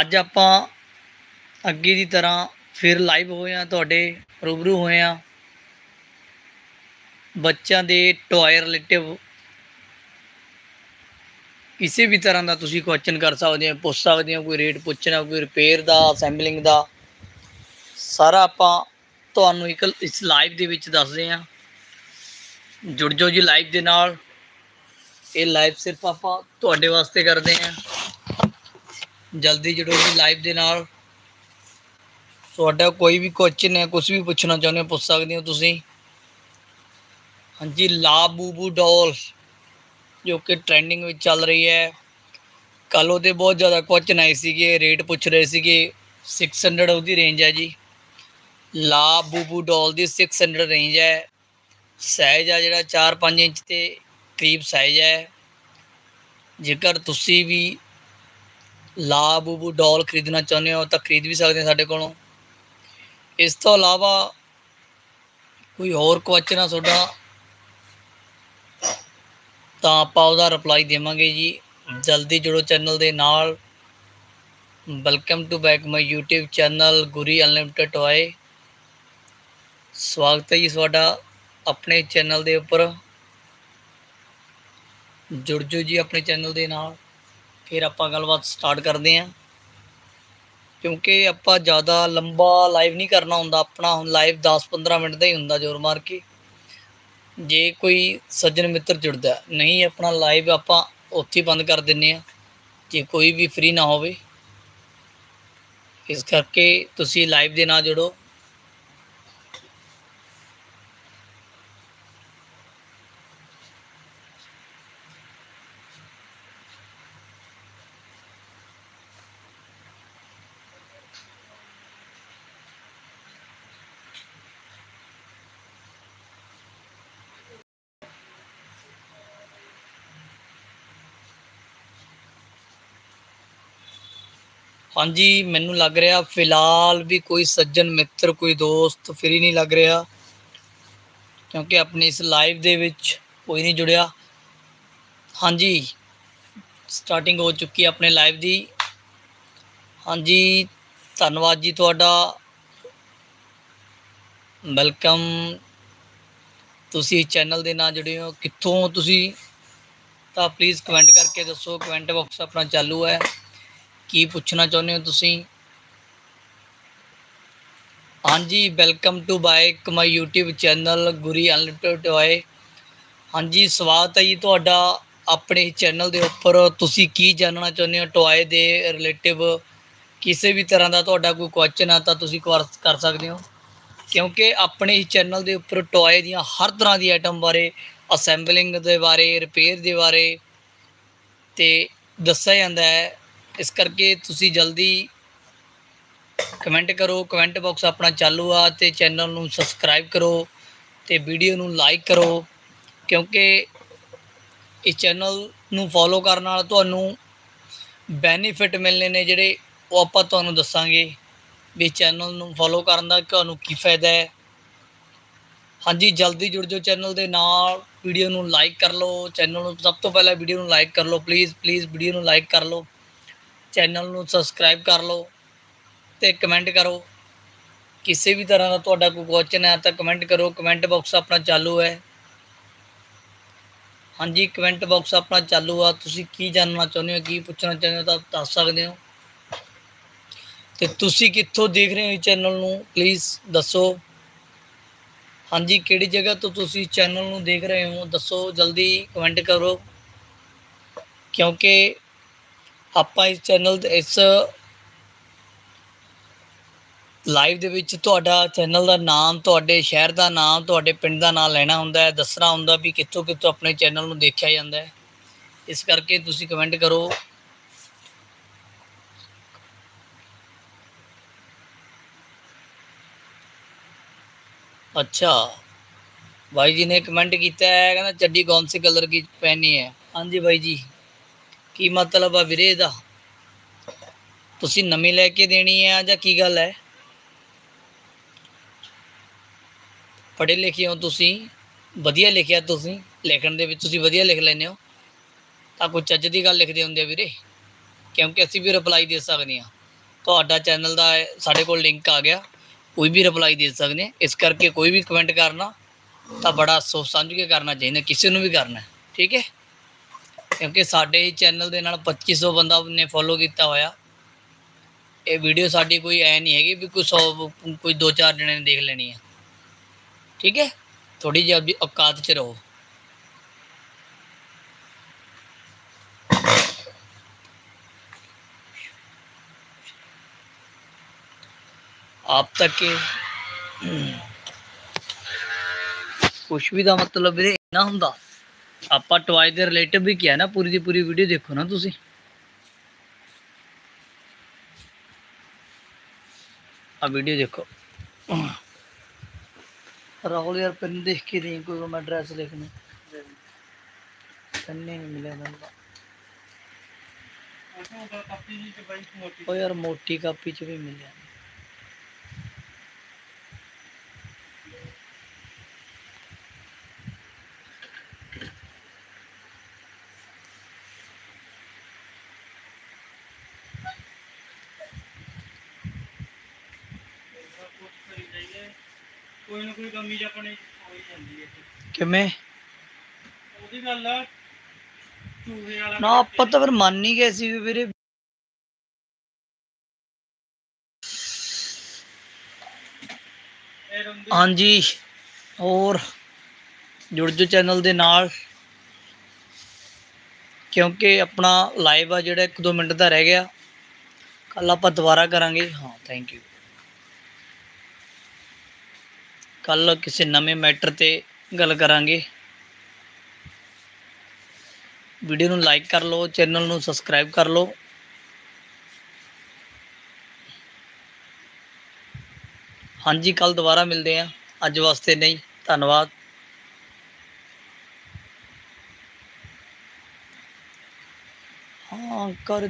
ਅੱਜ ਆਪਾਂ ਅੱਗੇ ਦੀ ਤਰ੍ਹਾਂ ਫਿਰ ਲਾਈਵ ਹੋਏ ਆ ਤੁਹਾਡੇ ਰੂਬਰੂ ਹੋਏ ਆ ਬੱਚਿਆਂ ਦੇ ਟੋਏ ਰਿਲੇਟਿਵ ਕਿਸੇ ਵੀ ਤਰ੍ਹਾਂ ਦਾ ਤੁਸੀਂ ਕੁਐਸਚਨ ਕਰ ਸਕਦੇ ਹੋ, ਪੁੱਛ ਸਕਦੇ ਹੋ, ਕੋਈ ਰੇਟ ਪੁੱਛਣਾ, ਕੋਈ ਰਿਪੇਅਰ ਦਾ ਅਸੈਂਬਲਿੰਗ ਦਾ। ਸਾਰਾ ਆਪਾਂ ਤੁਹਾਨੂੰ ਇੱਕ ਇਸ ਲਾਈਵ ਦੇ ਵਿੱਚ ਦੱਸਦੇ ਆ ਜੁੜ ਜਾਓ ਜੀ ਲਾਈਵ ਦੇ ਨਾਲ। ਇਹ ਲਾਈਵ ਸਿਰਫ ਆਪਾਂ ਤੁਹਾਡੇ ਵਾਸਤੇ ਕਰਦੇ ਆ ਜਲਦੀ ਜੁੜੋ ਜੀ ਲਾਈਵ ਦੇ ਨਾਲ ਤੁਹਾਡਾ ਕੋਈ ਵੀ ਕੁਐਸਚਨ ਹੈ ਕੁਝ ਵੀ ਪੁੱਛਣਾ ਚਾਹੁੰਦੇ ਹੋ, ਪੁੱਛ ਸਕਦੇ ਹੋ ਤੁਸੀਂ। ਹਾਂਜੀ, ਲਾ ਬੂਬੂ ਡੋਲ, ਜੋ ਕਿ ਟ੍ਰੈਂਡਿੰਗ ਵਿੱਚ ਚੱਲ ਰਹੀ ਹੈ। ਕੱਲ੍ਹ ਉਹਦੇ ਬਹੁਤ ਜ਼ਿਆਦਾ ਕੁਐਸਚਨ ਆਏ ਸੀਗੇ ਰੇਟ ਪੁੱਛ ਰਹੇ ਸੀਗੇ 600 ਉਹਦੀ ਰੇਂਜ ਹੈ ਜੀ। ਲਾ ਬੂਬੂ ਡੋਲ ਦੀ 600 ਰੇਂਜ ਹੈ। ਸਾਈਜ਼ ਆ ਜਿਹੜਾ 4-5 ਇੰਚ ਤੇ ਕਰੀਬ ਸਾਈਜ਼ ਹੈ। ਜੇਕਰ ਤੁਸੀਂ ਵੀ ਲਾ ਬੂਬੂ ਡੋਲ ਖਰੀਦਣਾ ਚਾਹੁੰਦੇ ਹੋ ਤਾਂ ਖਰੀਦ ਵੀ ਸਕਦੇ ਹੋ ਸਾਡੇ ਕੋਲੋਂ। ਇਸ ਤੋਂ ਇਲਾਵਾ ਕੋਈ ਹੋਰ ਕੁਐਸਚਨ ਆ ਤੁਹਾਡਾ, ਤਾਂ ਆਪਾਂ ਉਹਦਾ ਰਿਪਲਾਈ ਦੇਵਾਂਗੇ ਜੀ। ਜਲਦੀ ਜੁੜੋ ਚੈਨਲ ਦੇ ਨਾਲ। Welcome to back my YouTube channel Guri unlimited toy ਸਵਾਗਤ ਹੈ ਜੀ ਤੁਹਾਡਾ ਆਪਣੇ ਚੈਨਲ ਦੇ ਉੱਪਰ। ਜੁੜ ਜੋ ਜੀ ਆਪਣੇ ਚੈਨਲ ਦੇ ਨਾਲ। ਫਿਰ ਆਪਾਂ ਗੱਲਬਾਤ ਸਟਾਰਟ ਕਰਦੇ ਹਾਂ। ਕਿਉਂਕਿ ਆਪਾਂ ਜ਼ਿਆਦਾ ਲੰਬਾ ਲਾਈਵ ਨਹੀਂ ਕਰਨਾ ਹੁੰਦਾ, ਆਪਣਾ ਹੁਣ ਲਾਈਵ 10-15 ਮਿੰਟ ਦਾ ਹੀ ਹੁੰਦਾ ਜ਼ੋਰ ਮਾਰ ਕੇ। ਜੇ ਕੋਈ ਸੱਜਣ ਮਿੱਤਰ ਜੁੜਦਾ, ਨਹੀਂ ਆਪਣਾ ਲਾਈਵ ਆਪਾਂ ਉੱਥੇ ਬੰਦ ਕਰ ਦਿੰਨੇ ਆ ਜੇ ਕੋਈ ਵੀ ਫ੍ਰੀ ਨਾ ਹੋਵੇ। ਇਸ ਕਰਕੇ ਤੁਸੀਂ ਲਾਈਵ ਦੇ ਨਾਲ ਜੁੜੋ। ਹਾਂਜੀ, ਮੈਨੂੰ ਲੱਗ ਰਿਹਾ ਫਿਲਹਾਲ ਵੀ ਕੋਈ ਸੱਜਣ ਮਿੱਤਰ, ਕੋਈ ਦੋਸਤ ਫਰੀ ਨਹੀਂ ਲੱਗ ਰਿਹਾ। ਕਿਉਂਕਿ ਆਪਣੀ ਇਸ ਲਾਈਵ ਦੇ ਵਿੱਚ ਕੋਈ ਨਹੀਂ ਜੁੜਿਆ। ਹਾਂਜੀ ਸਟਾਰਟਿੰਗ ਹੋ ਚੁੱਕੀ ਹੈ ਆਪਣੇ ਲਾਈਵ ਦੀ। ਹਾਂਜੀ, ਧੰਨਵਾਦ ਜੀ ਤੁਹਾਡਾ। ਵੈਲਕਮ ਤੁਸੀਂ ਚੈਨਲ ਦੇ ਨਾਲ ਜੁੜੇ ਹੋ। ਕਿੱਥੋਂ ਤੁਸੀਂ? ਤਾਂ ਪਲੀਜ਼ ਕਮੈਂਟ ਕਰਕੇ ਦੱਸੋ। ਕਮੈਂਟ ਬਾਕਸ ਆਪਣਾ ਚਾਲੂ ਹੈ। ਕੀ ਪੁੱਛਣਾ ਚਾਹੁੰਦੇ ਹੋ ਤੁਸੀਂ? ਹਾਂਜੀ welcome to bike my YouTube channel Guri unlimited toy ਹਾਂਜੀ, ਸਵਾਗਤ ਹੈ ਜੀ ਤੁਹਾਡਾ ਆਪਣੇ ਚੈਨਲ ਦੇ ਉੱਪਰ। ਤੁਸੀਂ ਕੀ ਜਾਣਨਾ ਚਾਹੁੰਦੇ ਹੋ ਟੋਏ ਦੇ ਰਿਲੇਟਿਵ ਕਿਸੇ ਵੀ ਤਰ੍ਹਾਂ ਦਾ ਤੁਹਾਡਾ ਕੋਈ ਕੁਐਸਚਨ ਆ ਤਾਂ ਤੁਸੀਂ ਕਰ ਕਰ ਸਕਦੇ ਹੋ। ਕਿਉਂਕਿ ਆਪਣੇ ਹੀ ਚੈਨਲ ਦੇ ਉੱਪਰ ਟੋਏ ਦੀਆਂ ਹਰ ਤਰ੍ਹਾਂ ਦੀ ਆਈਟਮ ਬਾਰੇ ਅਸੈਂਬਲਿੰਗ ਦੇ ਬਾਰੇ ਰਿਪੇਅਰ ਦੇ ਬਾਰੇ ਤੇ ਦੱਸਿਆ ਜਾਂਦਾ ਹੈ। ਇਸ ਕਰਕੇ ਤੁਸੀਂ ਜਲਦੀ ਕਮੈਂਟ ਕਰੋ, ਕਮੈਂਟ ਬਾਕਸ ਆਪਣਾ ਚਾਲੂ ਆ ਤੇ ਚੈਨਲ ਨੂੰ ਸਬਸਕ੍ਰਾਈਬ ਕਰੋ ਤੇ ਵੀਡੀਓ ਨੂੰ ਲਾਈਕ ਕਰੋ, ਕਿਉਂਕਿ ਇਸ ਚੈਨਲ ਨੂੰ ਫੋਲੋ ਕਰਨ ਨਾਲ ਤੁਹਾਨੂੰ ਬੈਨੀਫਿਟ ਮਿਲਨੇ ਨੇ ਜਿਹੜੇ ਉਹ ਆਪਾਂ ਤੁਹਾਨੂੰ ਦੱਸਾਂਗੇ ਵੀ ਚੈਨਲ ਨੂੰ ਫੋਲੋ ਕਰਨ ਦਾ ਤੁਹਾਨੂੰ ਕੀ ਫਾਇਦਾ ਹੈ। ਹਾਂਜੀ, ਜਲਦੀ ਜੁੜ ਜਾਓ ਚੈਨਲ ਦੇ ਨਾਲ, ਵੀਡੀਓ ਨੂੰ ਲਾਈਕ ਕਰ ਲਓ, ਚੈਨਲ ਨੂੰ ਸਭ ਤੋਂ ਪਹਿਲਾਂ ਵੀਡੀਓ ਨੂੰ ਲਾਈਕ ਕਰ ਲਓ ਪਲੀਜ਼ ਪਲੀਜ਼ ਵੀਡੀਓ ਨੂੰ ਲਾਈਕ ਕਰ ਲਓ। ਚੈਨਲ ਨੂੰ ਸਬਸਕ੍ਰਾਈਬ ਕਰ ਲਓ ਤੇ ਕਮੈਂਟ ਕਰੋ। ਕਿਸੇ ਵੀ ਤਰ੍ਹਾਂ ਦਾ ਤੁਹਾਡਾ ਕੋਈ ਕੁਐਸਚਨ ਹੈ ਤਾਂ ਕਮੈਂਟ ਕਰੋ। ਕਮੈਂਟ ਬਾਕਸ ਆਪਣਾ ਚਾਲੂ ਹੈ। ਹਾਂਜੀ ਕਮੈਂਟ ਬਾਕਸ ਆਪਣਾ ਚਾਲੂ ਆ। ਤੁਸੀਂ ਕੀ ਜਾਣਨਾ ਚਾਹੁੰਦੇ ਹੋ, ਕੀ ਪੁੱਛਣਾ ਚਾਹੁੰਦੇ ਹੋ ਤਾਂ ਦੱਸ ਸਕਦੇ ਹੋ। ਤੇ ਤੁਸੀਂ ਕਿੱਥੋਂ ਦੇਖ ਰਹੇ ਹੋ ਚੈਨਲ ਨੂੰ? ਪਲੀਜ਼ ਦੱਸੋ। ਹਾਂਜੀ, ਕਿਹੜੀ ਜਗ੍ਹਾ ਤੋਂ ਤੁਸੀਂ ਚੈਨਲ ਨੂੰ ਦੇਖ ਰਹੇ ਹੋ? ਦੱਸੋ, ਜਲਦੀ ਕਮੈਂਟ ਕਰੋ। ਕਿਉਂਕਿ ਆਪਾਂ ਇਸ ਚੈਨਲ ਇਸ ਲਾਈਵ ਦੇ ਵਿੱਚ ਤੁਹਾਡਾ ਚੈਨਲ ਦਾ ਨਾਮ, ਤੁਹਾਡੇ ਸ਼ਹਿਰ ਦਾ ਨਾਮ, ਤੁਹਾਡੇ ਪਿੰਡ ਦਾ ਨਾਮ ਲੈਣਾ ਹੁੰਦਾ ਹੈ, ਦੱਸਣਾ ਹੁੰਦਾ ਵੀ ਕਿੱਥੋਂ ਕਿੱਥੋਂ ਆਪਣੇ ਚੈਨਲ ਨੂੰ ਦੇਖਿਆ ਜਾਂਦਾ ਹੈ। ਇਸ ਕਰਕੇ ਤੁਸੀਂ ਕਮੈਂਟ ਕਰੋ। ਅੱਛਾ। ਬਾਈ ਜੀ ਨੇ ਕਮੈਂਟ ਕੀਤਾ ਹੈ, ਕਹਿੰਦਾ ਚੱਡੀ ਕੌਣ ਸੀ ਕਲਰ ਕੀ ਪਹਿਨੀ ਹੈ? ਹਾਂਜੀ ਬਾਈ ਜੀ। ਕੀ ਮਤਲਬ ਆ ਵੀਰੇ ਇਹਦਾ? ਤੁਸੀਂ ਨਵੀਂ ਲੈ ਕੇ ਦੇਣੀ ਹੈ ਜਾਂ ਕੀ ਗੱਲ ਹੈ? ਪੜ੍ਹੇ ਲਿਖੇ ਹੋ ਤੁਸੀਂ, ਵਧੀਆ ਲਿਖਿਆ ਤੁਸੀਂ, ਲਿਖਣ ਦੇ ਵਿੱਚ ਤੁਸੀਂ ਵਧੀਆ ਲਿਖ ਲੈਂਦੇ ਹੋ। ਤਾਂ ਕੋਈ ਚੱਜ ਦੀ ਗੱਲ ਲਿਖਦੇ ਹੁੰਦੇ ਆ ਵੀਰੇ, ਕਿਉਂਕਿ ਅਸੀਂ ਵੀ ਰਿਪਲਾਈ ਦੇ ਸਕਦੇ ਹਾਂ। ਤੁਹਾਡਾ ਚੈਨਲ ਦਾ ਸਾਡੇ ਕੋਲ ਲਿੰਕ ਆ ਗਿਆ, ਕੋਈ ਵੀ ਰਿਪਲਾਈ ਦੇ ਸਕਦੇ ਹਾਂ। ਇਸ ਕਰਕੇ ਕੋਈ ਵੀ ਕਮੈਂਟ ਕਰਨਾ ਤਾਂ ਬੜਾ ਸੋਚ ਸਮਝ ਕੇ ਕਰਨਾ ਚਾਹੀਦਾ, ਕਿਸੇ ਨੂੰ ਵੀ ਕਰਨਾ ਠੀਕ ਹੈ? ਕਿਉਂਕਿ ਸਾਡੇ ਹੀ ਚੈਨਲ ਦੇ ਨਾਲ 2500 ਬੰਦਾ ਨੇ ਫੋਲੋ ਕੀਤਾ ਹੋਇਆ। ਇਹ ਵੀਡੀਓ ਸਾਡੀ ਕੋਈ ਐ ਨਹੀਂ ਹੈਗੀ ਵੀ ਕੋਈ 100 ਕੋਈ 2-4 ਜਣੇ ਨੇ ਦੇਖ ਲੈਣੀ ਹੈ ਠੀਕ ਹੈ? ਥੋੜੀ ਜਿਹੀ ਆਪਦੀ ਔਕਾਤ 'ਚ ਰਹੋ। ਆਪ ਤੱਕ ਕੇ ਕੁਛ ਵੀ ਦਾ ਮਤਲਬ ਵੀਰੇ ਨਾ ਹੁੰਦਾ। ਆਪਾਂ ਟਵਾਈ ਦੇ ਰਿਲੇਟਿਵ ਵੀ ਕਿਹਾ ਨਾ ਪੂਰੀ ਦੀ ਪੂਰੀ ਵੀਡੀਓ ਦੇਖੋ ਨਾ ਤੁਸੀਂ। ਆ ਵੀਡੀਓ ਦੇਖੋ। ਰਾਹੁਲ ਯਾਰ ਪੈਨ ਦੇਖ ਕੇ ਨਹੀਂ ਕੋਈ ਮੈਂ ਐਡਰੈਸ ਲਿਖਣਾ। ਪੈਨ ਨਹੀਂ ਮਿਲਿਆ ਮੈਨੂੰ ਉਹ ਯਾਰ ਮੋਟੀ ਕਾਪੀ ਚ ਵੀ ਮਿਲਿਆ। ਕੋਈ ਨਾ ਕੋਈ ਕਮੀ ਆਪਣੇ ਹੋ ਹੀ ਜਾਂਦੀ ਹੈ ਕਿਵੇਂ? ਉਹਦੀ ਗੱਲ ਆ ਚੂਹੇ ਵਾਲਾ ਨਾ ਆਪਾਂ ਤਾਂ ਫਿਰ ਮੰਨ ਹੀ ਗਏ ਸੀ ਵੀ ਵੀਰੇ। ਫਿਰ ਉਹਦੀ ਹਾਂਜੀ ਹੋਰ ਜੁੜ ਜੋ ਚੈਨਲ ਦੇ ਨਾਲ। ਕਿਉਂਕਿ ਆਪਣਾ ਲਾਈਵ ਆ ਜਿਹੜਾ 1-2 ਮਿੰਟ ਦਾ ਰਹਿ ਗਿਆ। ਕੱਲ ਆਪਾਂ ਦੁਬਾਰਾ ਕਰਾਂਗੇ। ਹਾਂ ਥੈਂਕ ਯੂ ਕੱਲ ਕਿਸੇ ਨਵੇਂ ਮੈਟਰ ਤੇ ਗੱਲ ਕਰਾਂਗੇ। ਵੀਡੀਓ ਨੂੰ ਲਾਈਕ ਕਰ ਲਓ ਚੈਨਲ ਨੂੰ ਸਬਸਕ੍ਰਾਈਬ ਕਰ ਲਓ। ਹਾਂਜੀ, ਕੱਲ ਦੁਬਾਰਾ ਮਿਲਦੇ ਆ ਅੱਜ ਵਾਸਤੇ ਨਹੀਂ, ਧੰਨਵਾਦ। ਹਾਂ, ਕਰ